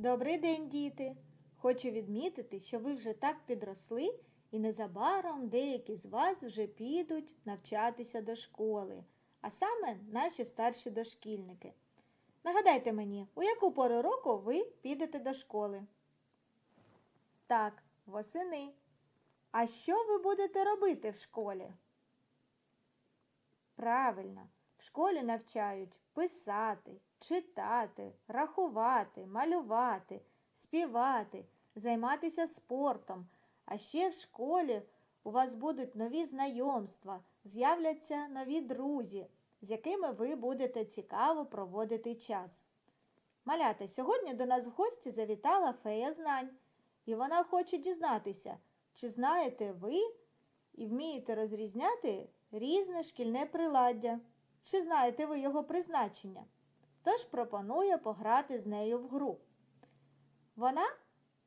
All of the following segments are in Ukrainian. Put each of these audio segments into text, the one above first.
Добрий день, діти! Хочу відмітити, що ви вже так підросли, і незабаром деякі з вас вже підуть навчатися до школи, а саме наші старші дошкільники. Нагадайте мені, у яку пору року ви підете до школи? Так, восени. А що ви будете робити в школі? Правильно, в школі навчають писати, читати, рахувати, малювати, співати, займатися спортом. А ще в школі у вас будуть нові знайомства, з'являться нові друзі, з якими ви будете цікаво проводити час. Малята, сьогодні до нас в гості завітала фея знань, і вона хоче дізнатися, чи знаєте ви і вмієте розрізняти різне шкільне приладдя, чи знаєте ви його призначення. Тож пропоную пограти з нею в гру. Вона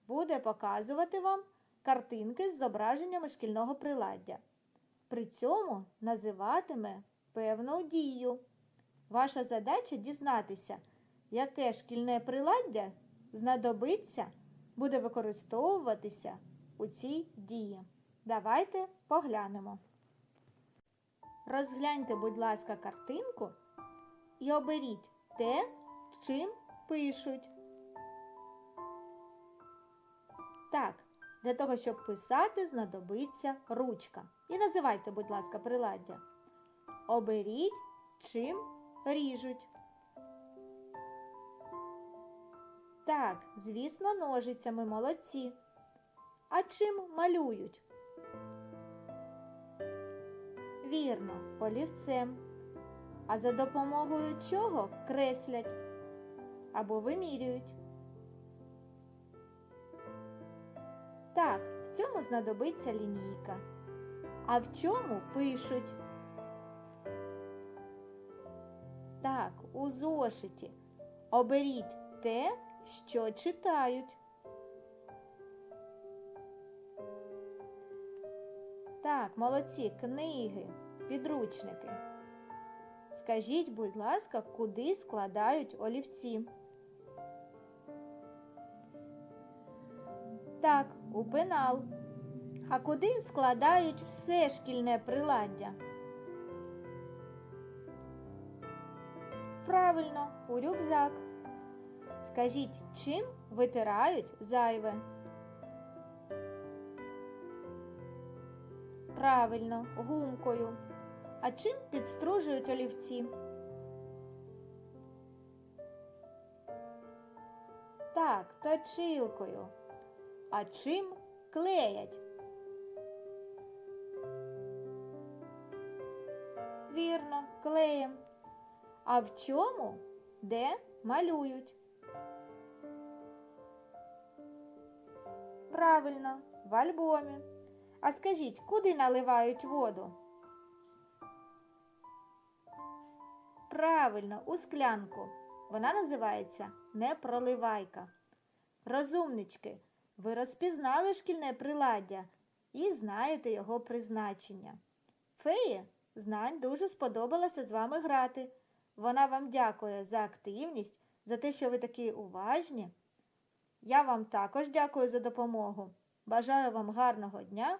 буде показувати вам картинки з зображеннями шкільного приладдя. При цьому називатиме певну дію. Ваша задача дізнатися, яке шкільне приладдя знадобиться, буде використовуватися у цій дії. Давайте поглянемо. Розгляньте, будь ласка, картинку і оберіть те, чим пишуть. Так, для того, щоб писати, знадобиться ручка. І називайте, будь ласка, приладдя. Оберіть, чим ріжуть. Так, звісно, ножицями молодці. А чим малюють? Вірно, олівцем. А за допомогою чого креслять або вимірюють? Так, в цьому знадобиться лінійка. А в чому пишуть? Так, у зошиті. Оберіть те, що читають. Так, молодці, книги, підручники. Скажіть, будь ласка, куди складають олівці? Так, у пенал. А куди складають все шкільне приладдя? Правильно, у рюкзак. Скажіть, чим витирають зайве? Правильно, гумкою. А чим підстружують олівці? Так, точилкою. А чим клеять? Вірно, клеєм. А в чому? Де малюють? Правильно, в альбомі. А скажіть, куди наливають воду? Правильно, у склянку. Вона називається непроливайка. Розумнички, ви розпізнали шкільне приладдя і знаєте його призначення. Феї знань дуже сподобалося з вами грати. Вона вам дякує за активність, за те, що ви такі уважні. Я вам також дякую за допомогу. Бажаю вам гарного дня.